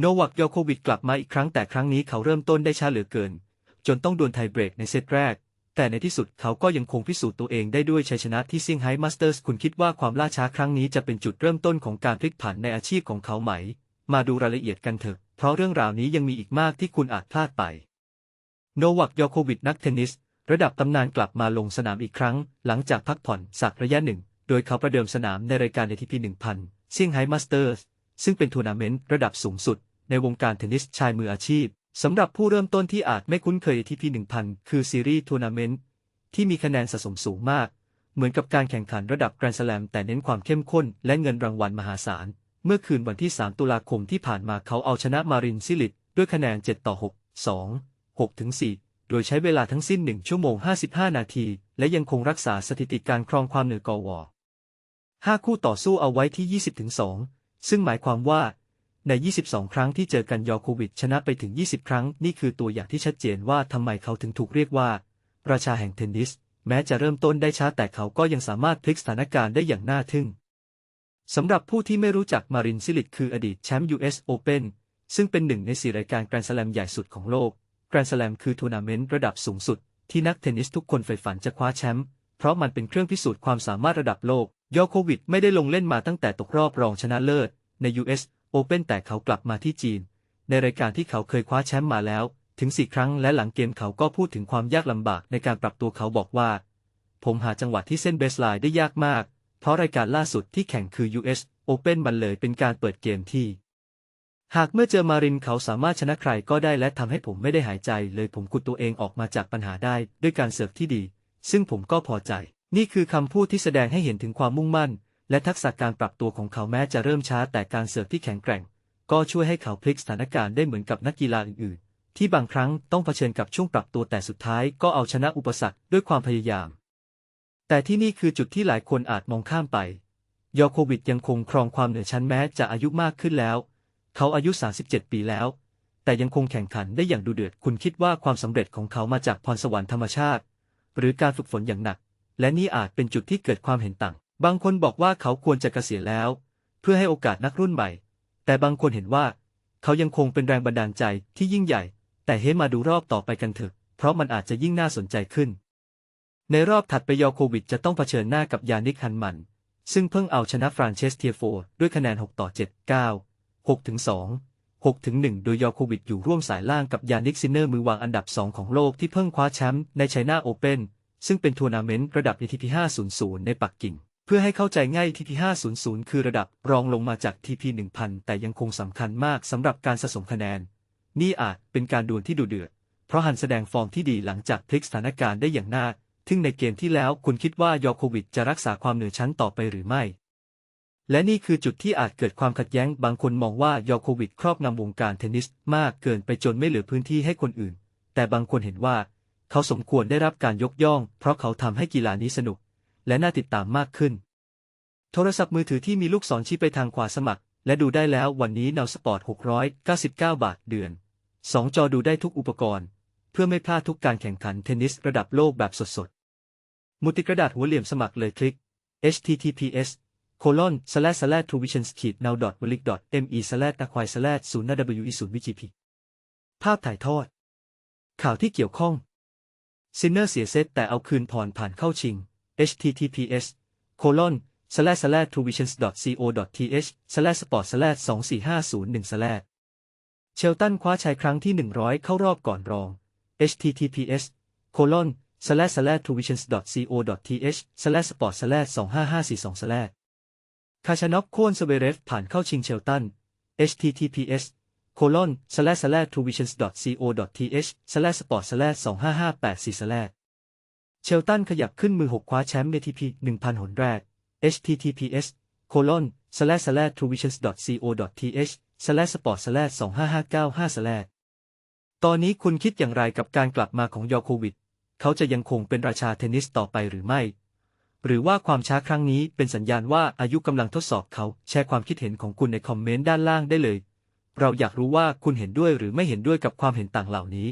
โนวัคโยโควิดกลับมาอีกครั้งแต่ครั้งนี้เขาเริ่มต้นได้ช้าเหลือเกิน จนต้องโดนไทเบรกในเซตแรก แต่ในที่สุดเขาก็ยังคงพิสูจน์ตัวเองได้ด้วยชัยชนะที่เซี่ยงไฮ้มาสเตอร์สคุณคิดว่าความล่าช้าครั้งนี้จะเป็นจุดเริ่มต้นของการพลิกผันในอาชีพของเขาไหม มาดูรายละเอียดกันเถอะ เพราะเรื่องราวนี้ยังมีอีกมากที่คุณอาจพลาดไปโนวัคโยโควิดนักเทนนิส ระดับตำนานกลับมาลงสนามอีกครั้ง หลังจากพักผ่อนสักระยะหนึ่ง โดยเขาประเดิมสนามในรายการ ATP 1000เซี่ยงไฮ้มาสเตอร์ส ซึ่งเป็นทัวร์นาเมนต์ระดับสูงสุด ในวงการเทนนิสชายมืออาชีพสำหรับผู้เริ่มต้นที่อาจไม่คุ้นเคย ATP 1000 คือซีรีส์ทัวร์นาเมนต์ที่มีคะแนนสะสมสูงมาก เหมือนกับการแข่งขันระดับแกรนด์สแลมแต่เน้นความเข้มข้นและเงินรางวัลมหาศาล เมื่อคืนวันที่ 3 ตุลาคมที่ผ่านมาเขาเอาชนะมารินซิลิตด้วยคะแนน 7 ต่อ 6 2 6ถึง4โดยใช้เวลาทั้งสิ้น 1 ชั่วโมง 55 นาที และยังคงรักษาสถิติการครองความเหนือกอวอ5คู่ต่อสู้เอาไว้ที่ 20ถึง2 ซึ่งหมายความว่าใน 22 ครั้งที่เจอกันยอโควิดชนะไปถึง 20 ครั้ง นี่คือตัวอย่างที่ชัดเจนว่าทำไมเขาถึงถูกเรียกว่า ราชาแห่งเทนนิส แม้จะเริ่มต้นได้ช้าแต่เขาก็ยังสามารถพลิกสถานการณ์ได้อย่างน่าทึ่งสำหรับผู้ที่ไม่รู้จักมารินซิลิตคืออดีตแชมป์ US Open ซึ่งเป็นหนึ่งในสี่รายการแกรนด์สแลมใหญ่สุดของโลก แกรนด์สแลมคือทัวร์นาเมนต์ระดับสูงสุด ที่นักเทนนิสทุกคนใฝ่ฝันจะคว้าแชมป์เพราะมันเป็นเครื่องพิสูจน์ความสามารถระดับโลก ยอโควิดไม่ได้ลงเล่นมาตั้งแต่ตกรอบรองชนะเลิศ ใน US โอเปนแต่เขากลับมาที่จีน ในรายการที่เขาเคยคว้าแชมป์มาแล้ว ถึงสี่ครั้งและหลังเกมเขาก็พูดถึงความยากลำบากในการปรับตัวเขาบอกว่า ผมหาจังหวะที่เส้นเบสไลน์ได้ยากมาก เพราะรายการล่าสุดที่แข่งคือ US Open มันเลยเป็นการเปิดเกมที่ หากเมื่อเจอมารินเขาสามารถชนะใครก็ได้และทำให้ผมไม่ได้หายใจ เลยผมกุดตัวเองออกมาจากปัญหาได้ด้วยการเสิร์ฟที่ดี ซึ่งผมก็พอใจ นี่คือคำพูดที่แสดงให้เห็นถึงความมุ่งมั่น และทักษะการปรับตัวของเขาแม้จะเริ่มช้าแต่การเสิร์ฟที่แข็งแกร่ง ก็ช่วยให้เขาพลิกสถานการณ์ได้เหมือนกับนักกีฬาอื่นๆ ที่บางครั้งต้องเผชิญกับช่วงปรับตัวแต่สุดท้ายก็เอาชนะอุปสรรคด้วยความพยายาม แต่ที่นี่คือจุดที่หลายคนอาจมองข้ามไป ยอโควิดยังคงครองความเหนือชั้นแม้จะอายุมากขึ้นแล้ว เขาอายุ 37 ปีแล้วแต่ยังคงแข่งขันได้อย่างดุเดือด คุณคิดว่าความสำเร็จของเขามาจากพรสวรรค์ธรรมชาติ หรือการฝึกฝนอย่างหนัก และนี่อาจเป็นจุดที่เกิดความเห็นต่าง บางคนบอกว่าเขาควรจะเกษียณแล้ว เพื่อให้โอกาสนักรุ่นใหม่ แต่บางคนเห็นว่า เขายังคงเป็นแรงบันดาลใจที่ยิ่งใหญ่ แต่เฮ้มาดูรอบต่อไปกันเถอะ เพราะมันอาจจะยิ่งน่าสนใจขึ้น ในรอบถัดไปยอโควิดจะต้องเผชิญหน้ากับยานิกฮันมัน ซึ่งเพิ่งเอาชนะฟรานเชสเทียโฟด้วยคะแนน 6 ต่อ 7 9 6ถึง2 6ถึง1โดยยอโควิดอยู่ร่วมสายล่างกับยานิกซินเนอร์มือวางอันดับ 2 ของโลกที่เพิ่งคว้าแชมป์ในไชน่าโอเปน ซึ่งเป็นทัวร์นาเมนต์ระดับ ATP 500 ในปักกิ่ง เพื่อให้เข้าใจง่าย ATP 500 คือระดับรองลงมาจาก TP 1000 แต่ยังคงสำคัญมากสำหรับการสะสมคะแนน นี่อาจเป็นการดวลที่ดุเดือด เพราะฮันแสดงฟอร์มที่ดีหลังจากพลิกสถานการณ์ได้อย่างน่าทึ่งในเกมที่แล้วคุณคิดว่ายอโควิดจะรักษาความเหนือชั้นต่อไปหรือไม่ และนี่คือจุดที่อาจเกิดความขัดแย้ง บางคนมองว่ายอโควิดครอบงำวงการเทนนิสมากเกินไปจนไม่เหลือพื้นที่ให้คนอื่น แต่บางคนเห็นว่า เขาสมควรได้รับการยกย่อง เพราะเขาทำให้กีฬานี้สนุก และน่าติดตามมากขึ้น โทรศัพท์มือถือที่มีลูกศรชี้ไปทางขวาสมัคร และดูได้แล้ววันนี้นาวสปอร์ต 699 บาทเดือน 2 จอดูได้ทุกอุปกรณ์ เพื่อไม่พลาดทุกการแข่งขันเทนนิสระดับโลกแบบสดๆมุติกระดาษหัวเหลี่ยมสมัครเลยคลิก https colon slash slash t r u v i s i o n ขีด now dot w i l i k dot me slash ตะควาย slash ศูนย์ w e ศูนย์วิจิพีภาพถ่ายทอด ข่าวที่เกี่ยวข้อง ซินเนอร์เสียเซตแต่เอาคืนผ่อนผ่านเข้าชิง https colon slash slash t r u v i s i o n dot co dot th slash sport slash 24501 slash เชลตันคว้าชัยครั้งที่ 100 เข้ารอบก่อนรอง https colon slash slash t r u v i s i o n co dot th slash sport slash 25542 slash คาชานอกโค่นสเวเรฟผ่านเข้าชิงเชลตัน https colon slash slash t r u v i s i o n co th slash sport slash 25584 slash เชลตันขยับขึ้นมือ6คว้าแชมป์ ATP 1,000หนแรก https colon slash slash t r u v i s i o n co th slash sport slash 25595 slash ตอนนี้คุณคิดอย่างไรกับการกลับมาของยอโควิด เขาจะยังคงเป็นราชาเทนนิสต่อไปหรือไม่ หรือว่าความช้าครั้งนี้เป็นสัญญาณว่าอายุกำลังทดสอบเขา แชร์ความคิดเห็นของคุณในคอมเมนต์ด้านล่างได้เลย เราอยากรู้ว่าคุณเห็นด้วยหรือไม่เห็นด้วยกับความเห็นต่างเหล่านี้